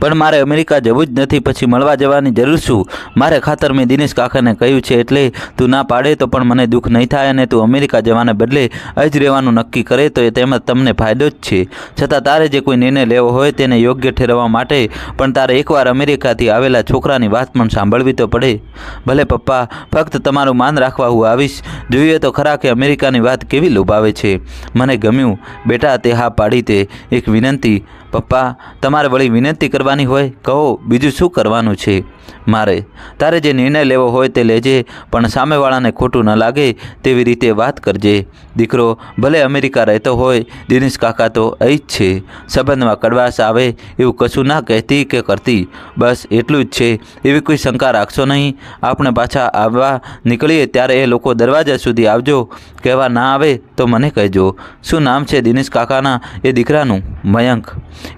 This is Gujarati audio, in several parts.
પણ મારે અમેરિકા જવું જ નથી, પછી મળવા જવાની જરૂર શું? મારે ખાતર મેં દિનેશ કાકાને કહ્યું છે, એટલે તું ના પાડે તો પણ મને દુઃખ નહીં થાય અને તું અમેરિકા જવાને બદલે જ રહેવાનું નક્કી કરે તો એ તેમાં તમને ફાયદો જ છે. છતાં તારે જે કોઈ નિર્ણય લેવો હોય તેને યોગ્ય ઠેરવવા માટે પણ તારે એકવાર અમેરિકાથી આવેલા છોકરાની વાત પણ સાંભળવી તો પડે. ભલે પપ્પા, ફક્ત તમારું માન રાખવા હું આવીશ. જોઈએ તો ખરા કે અમેરિકાની વાત કેવી લોભાવે છે. મને ગમ્યું. બેટા, તે હા પાડી તે એક વિનંતી. પપ્પા તમારે વળી વિનંતી કરવાની હોય કહો બીજું શું કરવાનું છે? મારે. તારે જે નિર્ણય લેવો હોય તે લેજે, પણ સામેવાળાને ખોટું ન લાગે તેવી રીતે વાત કરજે. દીકરો, ભલે અમેરિકા રહેતો હોય, દિનેશ કાકા તો અહીં જ છે. સંબંધમાં કડવાશ આવે એવું કશું ના કહેતી કે કરતી. બસ એટલું જ છે. એવી કોઈ શંકા રાખશો નહીં. આપણે પાછા આવવા નીકળીએ ત્યારે એ લોકો દરવાજા સુધી આવજો. કહેવા ના આવે તો મને કહેજો. શું નામ છે દિનેશ કાકાના? એ દીકરાનું. મયંક.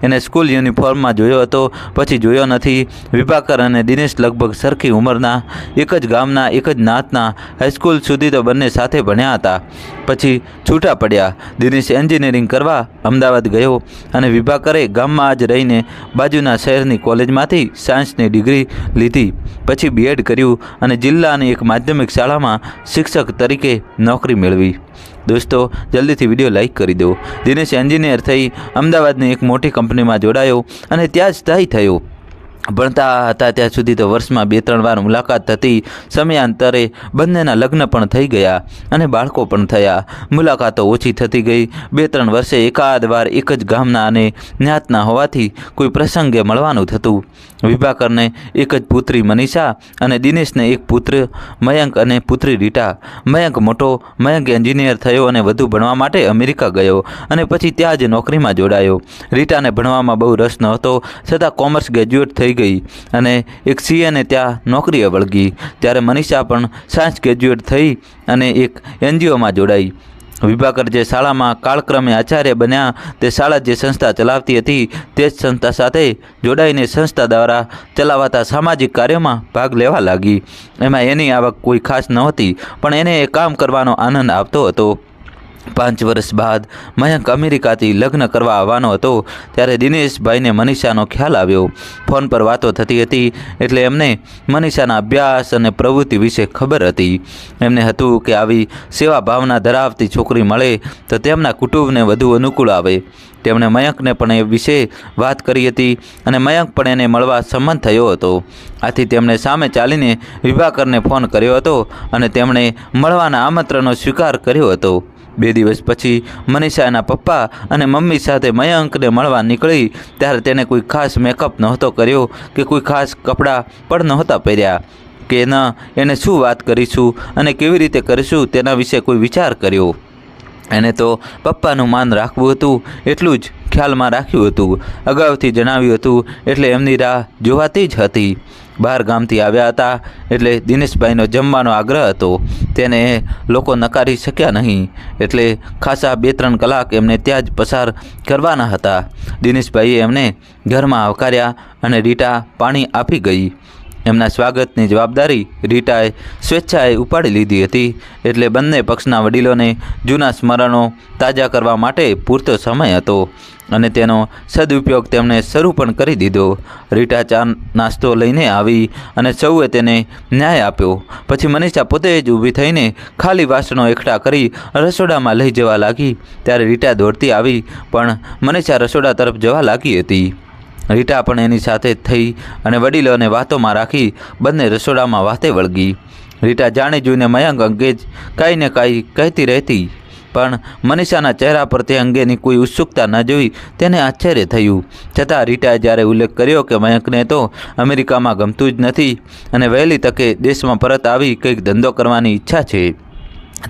એને સ્કૂલ યુનિફોર્મમાં જોયો હતો, પછી જોયો નથી. વિભાકર અને દિનેશ લગભગ સરખી ઉંમરના, એક જ ગામના, એક જ નાતના, હાઈસ્કૂલ સુધી તો બંને સાથે ભણ્યા હતા. પછી છૂટા પડ્યા. દિનેશ એન્જિનિયરિંગ કરવા અમદાવાદ ગયો અને વિભાકરે ગામમાં જ રહીને બાજુના શહેરની કોલેજમાંથી સાયન્સની ડિગ્રી લીધી. પછી બીએડ કર્યું અને જિલ્લાની એક માધ્યમિક શાળામાં શિક્ષક તરીકે નોકરી મેળવી. દોસ્તો, જલ્દીથી વીડિયો લાઇક કરી દો. દિનેશ એન્જિનિયર થઈ અમદાવાદની એક મોટી કંપનીમાં જોડાયો અને ત્યાં સ્થાયી થયો. ભણતા હતા ત્યાં સુધી તો વર્ષમાં બે ત્રણ વાર મુલાકાત થતી સમયાંતરે બંનેના લગ્ન પણ થઈ ગયા અને બાળકો પણ થયા. મુલાકાતો ઓછી થતી ગઈ. બે ત્રણ વર્ષે એકાદ વાર એક જ ગામના અને જ્ઞાતના હોવાથી કોઈ પ્રસંગે મળવાનું થતું. વિભાકરને એક જ પુત્રી મનીષા અને દિનેશને એક પુત્ર મયંક અને પુત્રી રીટા. મયંક મોટો, મયંક એન્જિનિયર થયો અને વધુ ભણવા માટે અમેરિકા ગયો અને પછી ત્યાં જ નોકરીમાં જોડાયો. રીટાને ભણવામાં બહુ રસ નહોતો, છતાં કોમર્સ ગ્રેજ્યુએટ થઈ ગઈ અને એક સીએને ત્યાં નોકરીએ વળગી. ત્યારે મનીષા પણ સાયન્સ ગ્રેજ્યુએટ થઈ અને એક એનજીઓમાં જોડાઈ. વિભાકર જે શાળામાં કાળક્રમે આચાર્ય બન્યા, તે શાળા જે સંસ્થા ચલાવતી હતી, તે જ સંસ્થા સાથે જોડાઈને સંસ્થા દ્વારા ચલાવાતા સામાજિક કાર્યોમાં ભાગ લેવા લાગી. એમાં એની આવક કોઈ ખાસ નહોતી, પણ એને એ કામ કરવાનો આનંદ આવતો હતો. પાંચ વર્ષ બાદ મયંક અમેરિકાથી લગ્ન કરવા આવવાનો હતો, ત્યારે દિનેશભાઈને મનીષાનો ખ્યાલ આવ્યો. ફોન પર વાતો થતી હતી, એટલે એમને મનીષાના અભ્યાસ અને પ્રવૃત્તિ વિશે ખબર હતી. એમને હતું કે આવી સેવા ભાવના ધરાવતી છોકરી મળે તો તેમના કુટુંબને વધુ અનુકૂળ આવે. તેમણે મયંકને પણ એ વિશે વાત કરી હતી અને મયંક પણ એને મળવા સંમત થયો હતો. આથી તેમણે સામે ચાલીને વિભાકરને ફોન કર્યો હતો અને તેમણે મળવાના આમંત્રણનો સ્વીકાર કર્યો હતો. બે દિવસ પછી મનીષા એના પપ્પા અને મમ્મી સાથે મયંકને મળવા નીકળી, ત્યારે તેને કોઈ ખાસ મેકઅપ નહોતો કર્યો કે કોઈ ખાસ કપડાં પણ નહોતા પહેર્યા. કે ન, એને શું વાત કરીશું અને કેવી રીતે કરીશું તેના વિશે કોઈ વિચાર કર્યો. એને તો પપ્પાનું માન રાખવું હતું, એટલું જ ખ્યાલમાં રાખ્યું હતું. અગાઉથી જણાવ્યું હતું, એટલે એમની રાહ જોવાતી જ હતી. બહાર ગામથી આવ્યા હતા એટલે દિનેશભાઈનો જમવાનો આગ્રહ હતો. તેને લોકો નકારી શક્યા નહીં એટલે ખાસા બે ત્રણ કલાક એમને ત્યાં જ પસાર કરવાના હતા. દિનેશભાઈએ એમને ઘરમાં આવકાર્યા અને રીટા પાણી આપી ગઈ. એમના સ્વાગતની જવાબદારી રીટાએ સ્વેચ્છાએ ઉપાડી લીધી હતી. એટલે બંને પક્ષના વડીલોને જૂના સ્મરણો તાજા કરવા માટે પૂરતો સમય હતો અને તેનો સદુપયોગ તેમણે શરૂ પણ કરી દીધો. રીટા ચા નાસ્તો લઈને આવી અને સૌએ તેને ન્યાય આપ્યો. પછી મનીષા પોતે જ ઊભી થઈને ખાલી વાસણો એકઠા કરી રસોડામાં લઈ જવા લાગી. ત્યારે રીટા દોડતી આવી, પણ મનીષા રસોડા તરફ જવા લાગી હતી. રીટા પણ એની સાથે થઈ અને વડીલોને વાતોમાં રાખી બંને રસોડામાં વાતે વળગી. રીટા જાણી જોઈને મયંક અંગે જ કાંઈ ને કાંઈ કહેતી રહેતી, પણ મનીષાના ચહેરા પર તે અંગેની કોઈ ઉત્સુકતા ન જોઈ તેને આશ્ચર્ય થયું. છતાં રીટાએ જ્યારે ઉલ્લેખ કર્યો કે મયંકને તો અમેરિકામાં ગમતું જ નથી અને વહેલી તકે દેશમાં પરત આવી કંઈક ધંધો કરવાની ઈચ્છા છે,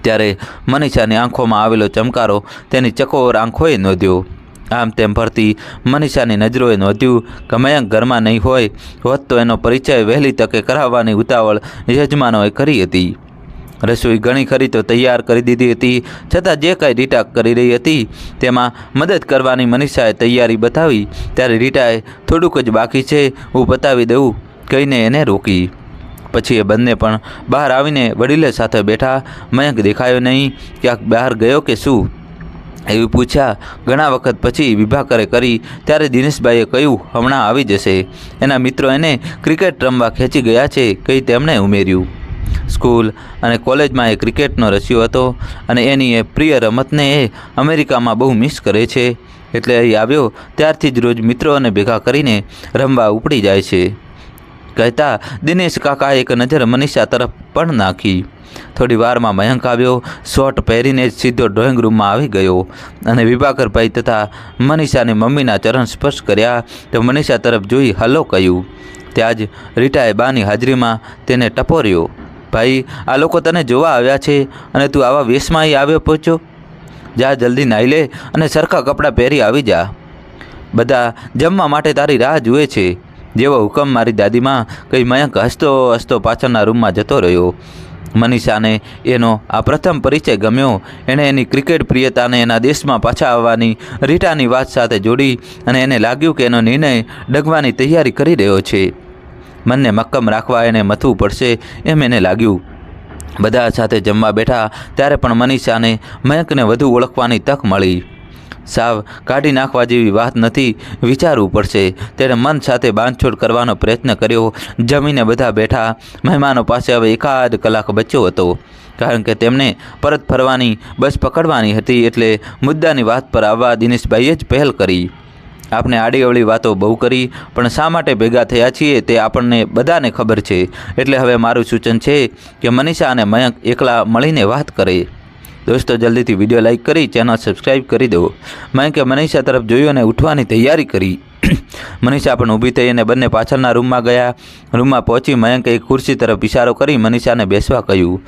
ત્યારે મનીષાની આંખોમાં આવેલો ચમકારો તેની ચકોર આંખોએ નોંધ્યો. આમ તેમ ફરતી મનીષાની નજરોએ નોંધ્યું કે મયંક ઘરમાં નહીં હોય હોત તો એનો પરિચય વહેલી તકે કરાવવાની ઉતાવળ યજમાનોએ કરી હતી. રસોઈ ઘણી ખરી તો તૈયાર કરી દીધી હતી, છતાં જે કાંઈ રીટા કરી રહી હતી તેમાં મદદ કરવાની મનીષાએ તૈયારી બતાવી, ત્યારે રીટાએ થોડુંક જ બાકી છે હું બતાવી દઉં, કહીને એને રોકી. પછી એ બંને પણ બહાર આવીને વડીલે સાથે બેઠા, મયંક દેખાયો નહીં, ક્યાંક બહાર ગયો કે શું? એવું પૂછ્યા, ઘણા વખત પછી વિભાકરે કરી, ત્યારે દિનેશભાઈએ કહ્યું, હમણાં આવી જશે. એના મિત્રો એને ક્રિકેટ રમવા ખેંચી ગયા છે કંઈ તેમણે ઉમેર્યું. સ્કૂલ અને કોલેજમાં એ ક્રિકેટનો રસ્યો હતો અને એની એ પ્રિય રમતને એ અમેરિકામાં બહુ મિસ કરે છે. એટલે અહીં આવ્યો, ત્યારથી જ રોજ મિત્રોને ભેગા કરીને રમવા ઉપડી જાય છે. કહેતા, દિનેશ કાકાએ એક નજર મનીષા તરફ પણ નાખી. થોડી વારમાં મયંક આવ્યો, શોર્ટ પહેરીને જ સીધો ડ્રોઈંગ રૂમમાં આવી ગયો. અને વિભાકરભાઈ તથા મનીષાની મમ્મીના ચરણ સ્પર્શ કર્યા તો મનીષા તરફ જોઈ હલો કહ્યું. ત્યાં જ રીટાએ બાની હાજરીમાં તેને ટપોર્યો. ભાઈ, આ લોકો તને જોવા આવ્યા છે અને તું આવા વેશમાં અહીં આવ્યો પહોંચ્યો? જા, જલ્દી નાહી લે અને સરખા કપડાં પહેરી આવી જા. બધા જમવા માટે તારી રાહ જુએ છે. જેવો હુકમ મારી દાદીમાં, કંઈ મયંક હસતો હસતો પાછળના રૂમમાં જતો રહ્યો. મનીષાને એનો આ પ્રથમ પરિચય ગમ્યો. એણે એની ક્રિકેટ પ્રિયતાને એના દેશમાં પાછા આવવાની રીટાની વાત સાથે જોડી અને એને લાગ્યું કે એનો નિર્ણય ડગવાની તૈયારી કરી રહ્યો છે. મનને મક્કમ રાખવા એને મથવું પડશે એમ એને લાગ્યું. બધા સાથે જમવા બેઠા ત્યારે પણ મનીષાને મયંકને વધુ ઓળખવાની તક મળી. સાવ કાઢી નાખવા જેવી વાત નથી, વિચારવું પડશે. તેણે મન સાથે બાંધછોડ કરવાનો પ્રયત્ન કર્યો. જમીને બધા બેઠા. મહેમાનો પાસે હવે એકાદ કલાક બચ્યો હતો. કારણ કે તેમને પરત ફરવાની બસ પકડવાની હતી એટલે મુદ્દાની વાત પર આવવા દિનેશભાઈએ જ પહેલ કરી. આપણે આડીઅવળી વાતો બહુ કરી, પણ શા માટે ભેગા થયા છીએ તે આપણને બધાને ખબર છે. એટલે હવે મારું સૂચન છે કે મનીષા અને મયંક એકલા મળીને વાત કરે. દોસ્તો, જલ્દીથી વીડિયો લાઇક કરી, ચેનલ સબસ્ક્રાઈબ કરી દો મયંકે મનીષા તરફ જોયું અને ઉઠવાની તૈયારી કરી. મનીષા પણ ઊભી થઈ અને બંને પાછળના રૂમમાં ગયા. રૂમમાં પહોંચી મયંકે એક ખુરશી તરફ ઇશારો કરી મનીષાને બેસવા કહ્યું.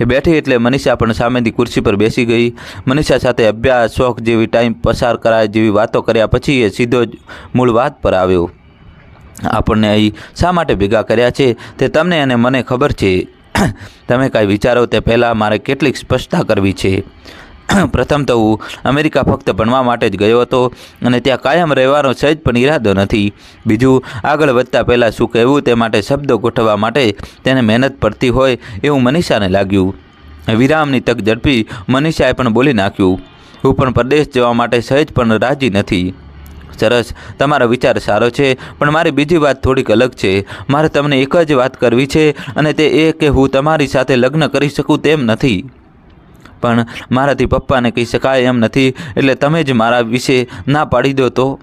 એ બેઠી એટલે મનીષા પણ સામેથી ખુરશી પર બેસી ગઈ. મનીષા સાથે અભ્યાસ, શોખ જેવી ટાઈમ પસાર કરાય જેવી વાતો કર્યા પછી એ સીધો જ મૂળ વાત પર આવ્યો. આપણને અહીં શા માટે ભેગા કર્યા છે તે તમને અને મને ખબર છે. તમે કાંઈ વિચારો તે પહેલાં મારે કેટલીક સ્પષ્ટતા કરવી છે. પ્રથમ તો હું અમેરિકા ફક્ત ભણવા માટે જ ગયો હતો અને ત્યાં કાયમ રહેવાનો સહેજ પણ ઈરાદો નથી. બીજું, આગળ વધતા પહેલાં શું કહેવું તે માટે શબ્દો ગોઠવવા માટે તેને મહેનત પડતી હોય એવું મનીષાને લાગ્યું. વિરામની તક ઝડપી મનીષાએ પણ બોલી નાખ્યું. હું પણ પરદેશ જવા માટે સહેજ પણ રાજી નથી. સરસ. તમારો વિચાર સારો છે, પણ મારી બીજી વાત થોડીક અલગ છે. મારે તમને એક જ વાત કરવી છે, અને તે એ કે હું તમારી સાથે લગ્ન કરી શકું તેમ નથી. પણ મારાથી પપ્પાને કહી શકાય એમ નથી, એટલે તમે જ મારા વિશે ના પાડી દો તો.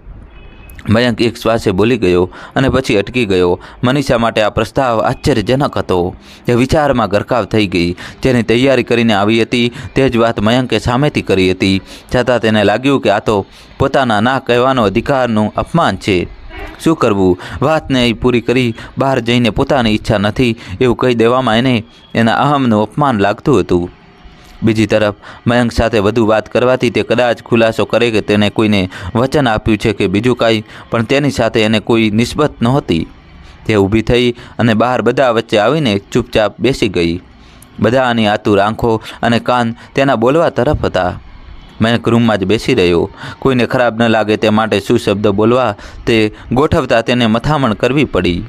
મયંક એક શ્વાસે બોલી ગયો અને પછી અટકી ગયો. મનીષા માટે આ પ્રસ્તાવ આશ્ચર્યજનક હતો. એ વિચારમાં ગરકાવ થઈ ગઈ. જેની તૈયારી કરીને આવી હતી, તે જ વાત મયંકે સામેથી કરી હતી. છતાં તેને લાગ્યું કે આ તો પોતાના ના કહેવાનો અધિકારનું અપમાન છે. શું કરવું? વાતને એ પૂરી કરી બહાર જઈને પોતાની ઈચ્છા નથી એવું કહી દેવામાં એને એના અહમનું અપમાન લાગતું હતું. બીજી તરફ, મયંક સાથે વધુ વાત કરવાથી તે કદાચ ખુલાસો કરે કે તેને કોઈને વચન આપ્યું છે કે બીજું કાંઈ, પણ તેની સાથે એને કોઈ નિસ્બત નહોતી. તે ઊભી થઈ અને બહાર બધા વચ્ચે આવીને ચૂપચાપ બેસી ગઈ. બધાની આતુર આંખો અને કાન તેના બોલવા તરફ હતા. મયંક રૂમમાં જ બેસી રહ્યો. કોઈને ખરાબ ન લાગે તે માટે શું શબ્દ બોલવા તે ગોઠવતા તેને મથામણ કરવી પડી.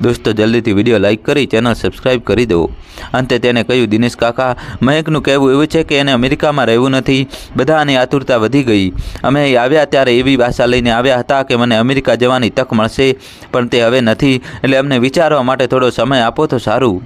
દોસ્તો, જલ્દીથી વીડિયો લાઇક કરી, ચેનલ સબસ્ક્રાઇબ કરી દો અંતે તેને કહ્યું, દિનેશ કાકા મહેકનું કહેવું એવું છે કે એને અમેરિકામાં રહેવું નથી. બધાની આતુરતા વધી ગઈ. અમે આવ્યા ત્યારે એવી ભાષા લઈને આવ્યા હતા કે મને અમેરિકા જવાની તક મળશે, પણ તે હવે નથી, એટલે અમને વિચારવા માટે થોડો સમય આપો તો સારું.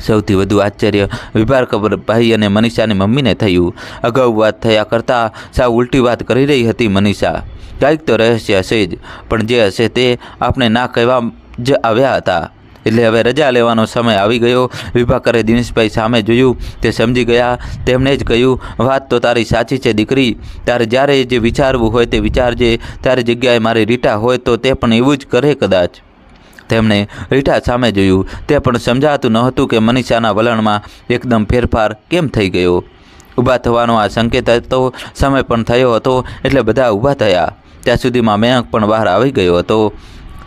સૌથી વધુ આશ્ચર્ય વિભાર ભાઈ અને મનીષાની મમ્મીને થયું. અગાઉ વાત થયા કરતાં સાવ ઉલટી વાત કરી રહી હતી મનીષા. કાંઈક તો રહસ્ય હશે જ, પણ જે હશે તે આપણે ના કહેવા જ આવ્યા હતા. એટલે હવે રજા લેવાનો સમય આવી ગયો. વિભાકરે દિનેશભાઈ સામે જોયું, તે સમજી ગયા. તેમણે જ કહ્યું, વાત તો તારી સાચી છે, દીકરી. તારે જ્યારે જે વિચારવું હોય તે વિચારજે. તારી જગ્યાએ મારી રીટા હોય તો તે પણ એવું જ કરે કદાચ. તેમણે રીટા સામે જોયું. તે પણ સમજાતું નહોતું કે મનીષાના વલણમાં એકદમ ફેરફાર કેમ થઈ ગયો. ઊભા થવાનો આ સંકેત હતો. સમય પણ થયો હતો. એટલે બધા ઊભા થયા. ત્યાં સુધીમાં મેંક પણ બહાર આવી ગયો હતો.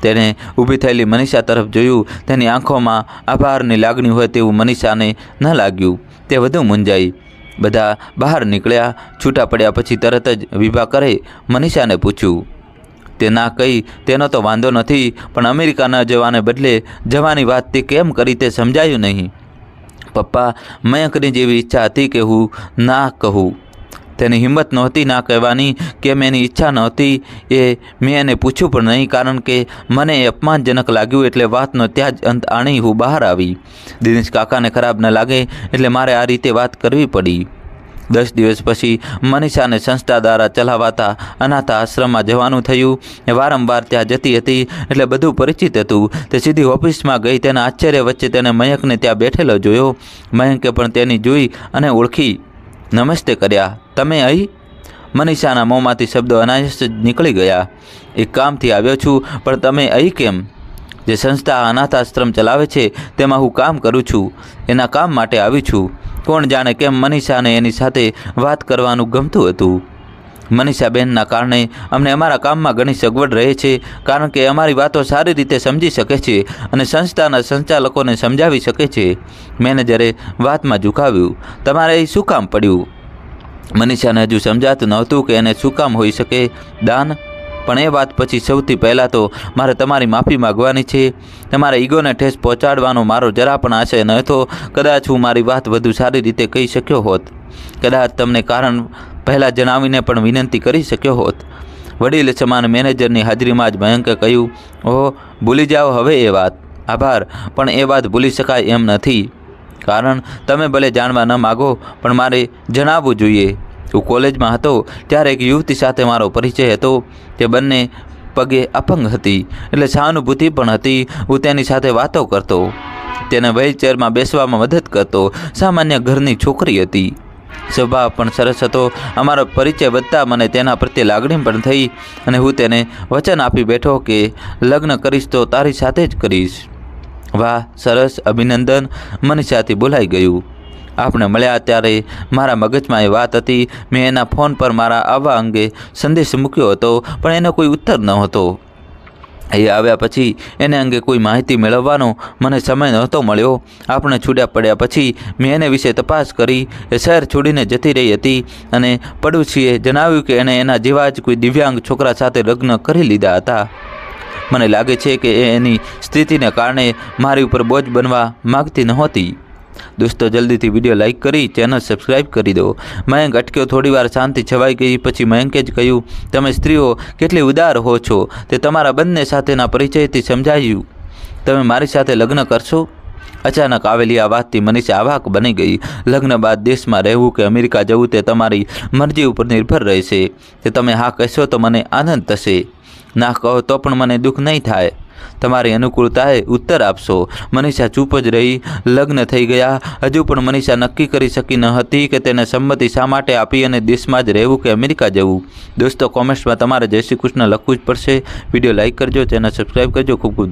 તેણે ઊભી થયેલી મનીષા તરફ જોયું. તેની આંખોમાં આભારની લાગણી હોય તેવું મનીષાને ન લાગ્યું. તે વધુ મૂંઝાઈ. બધા બહાર નીકળ્યા. છૂટા પડ્યા પછી તરત જ વિભા કરે મનીષાને પૂછ્યું. તે ના કહી, તેનો તો વાંધો નથી, પણ અમેરિકા ન જવાને બદલે જવાની વાત તે કેમ કરી તે સમજાયું નહીં. પપ્પા, મયંકની જેવી ઈચ્છા હતી કે હું ના કહું. તેની હિંમત નહોતી ના કહેવાની કે એની ઈચ્છા નહોતી. એ મેં એને પૂછ્યું પણ નહીં કારણ કે મને એ અપમાનજનક લાગ્યું એટલે વાતનો ત્યાં જ અંત આણી હું બહાર આવી. દિનેશ કાકાને ખરાબ ન લાગે એટલે મારે આ રીતે વાત કરવી પડી. દસ દિવસ પછી મનીષાને સંસ્થા દ્વારા ચલાવાતા અનાથ આશ્રમમાં જવાનું થયું. એ વારંવાર ત્યાં જતી હતી એટલે બધું પરિચિત હતું. તે સીધી ઓફિસમાં ગઈ તેના આશ્ચર્ય વચ્ચે તેને મયંકને ત્યાં બેઠેલો જોયો. મયંકે પણ તેની જોઈ અને ઓળખી. નમસ્તે કર્યા, તમે અહીં? મનીષાના મોંમાંથી શબ્દો અનાયાસ જ નીકળી ગયા. એક કામથી આવ્યો છું, પણ તમે અહીં કેમ? જે સંસ્થા અનાથ આશ્રમ ચલાવે છે, તેમાં હું કામ કરું છું. એના કામ માટે આવી છું. કોણ જાણે કેમ મનીષાને એની સાથે વાત કરવાનું ગમતું હતું. મનીષાબેનના કારણે અમને અમારા કામમાં ઘણી સગવડ રહે છે, કારણ કે અમારી વાતો સારી રીતે સમજી શકે છે અને સંસ્થાના સંચાલકોને સમજાવી શકે છે. મેનેજરે વાતમાં ઝુકાવ્યું, તમારે એ શું કામ પડ્યું? મનીષાને હજુ સમજાતું નહોતું કે એને શું કામ હોઈ શકે. દાન, પણ એ વાત પછી સૌથી પહેલાં તો મારે તમારી માફી માગવાની છે. તમારા ઈગોને ઠેસ પહોંચાડવાનો મારો જરા પણ આશય નહોતો. કદાચ હું મારી વાત વધુ સારી રીતે કહી શક્યો હોત. કદાચ તમને કારણ પહેલાં જણાવીને પણ વિનંતી કરી શક્યો હોત. વડીલ સમાન મેનેજરની હાજરીમાં જ ભયંકર કહ્યું, ઓહો, ભૂલી જાઓ હવે એ વાત. આભાર, પણ એ વાત ભૂલી શકાય એમ નથી. કારણ, તમે ભલે જાણવા ન માગો, પણ મારે જણાવવું જોઈએ. હું કોલેજમાં હતો, ત્યારે એક યુવતી સાથે મારો પરિચય હતો. તે બંને પગે અપંગ હતી, એટલે સહાનુભૂતિ પણ હતી. હું તેની સાથે વાતો કરતો. તેને વ્હીલચેરમાં બેસવામાં મદદ કરતો. સામાન્ય ઘરની છોકરી હતી. સ્વભાવ પણ સરસ હતો. અમારો પરિચય વધતા મને તેના પ્રત્યે લાગણી પણ થઈ અને હું તેને વચન આપી બેઠો કે, લગ્ન કરીશ તો તારી સાથે જ કરીશ. વાહ, સરસ અભિનંદન મનીષાથી બોલાઈ ગયું. આપણે મળ્યા ત્યારે મારા મગજમાં એ વાત હતી. મેં એના ફોન પર મારા આવવા અંગે સંદેશ મૂક્યો હતો, પણ એનો કોઈ ઉત્તર ન હતો એ આવ્યા પછી એને અંગે કોઈ માહિતી મેળવવાનો મને સમય નહોતો મળ્યો. આપણે છૂટ્યા પડ્યા પછી મેં એને વિશે તપાસ કરી. એ શહેર છોડીને જતી રહી હતી અને પડોશીએ જણાવ્યું કે એણે એના જેવા જ કોઈ દિવ્યાંગ છોકરા સાથે લગ્ન કરી લીધા હતા. મને લાગે છે કે એ એની સ્થિતિને કારણે મારી ઉપર બોજ બનવા માગતી નહોતી. દોસ્તો, જલ્દીથી વીડિયો લાઇક કરી, ચેનલ સબસ્ક્રાઇબ કરી દો. મયંક અટક્યો, થોડીવાર શાંતિ છવાઈ ગઈ, પછી મયંકે જ કહ્યું, તમે સ્ત્રીઓ કેટલી ઉદાર હો છો? તે તમારા બંને સાથેના પરિચયથી સમજાયું. તમે મારી સાથે લગ્ન કરશો? અચાનક આવેલી આ વાતથી મનીષા આવાક બની ગઈ. લગ્ન બાદ દેશમાં રહેવું કે અમેરિકા જવું તે તમારી મરજી ઉપર નિર્ભર રહેશે. તે તમે હા કહેશો તો મને આનંદ થશે. ના કહો તો પણ મને દુઃખ નહીં થાય. તમારી અનુકૂળતાએ ઉત્તર આપશો. મનીષા ચૂપ જ રહી, લગ્ન થઈ ગયા. હજુ પણ મનીષા નક્કી કરી શકી ન હતી કે તેને સંમતિ શા માટે આપી અને દેશમાં જ રહેવું કે અમેરિકા જવું. દોસ્તો, કોમેન્ટ્સમાં તમારે જય શ્રી કૃષ્ણ લખવું જ પડશે. વીડિયો લાઇક કરજો, ચેનલ સબસ્ક્રાઈબ કરજો. ખૂબ ખૂબ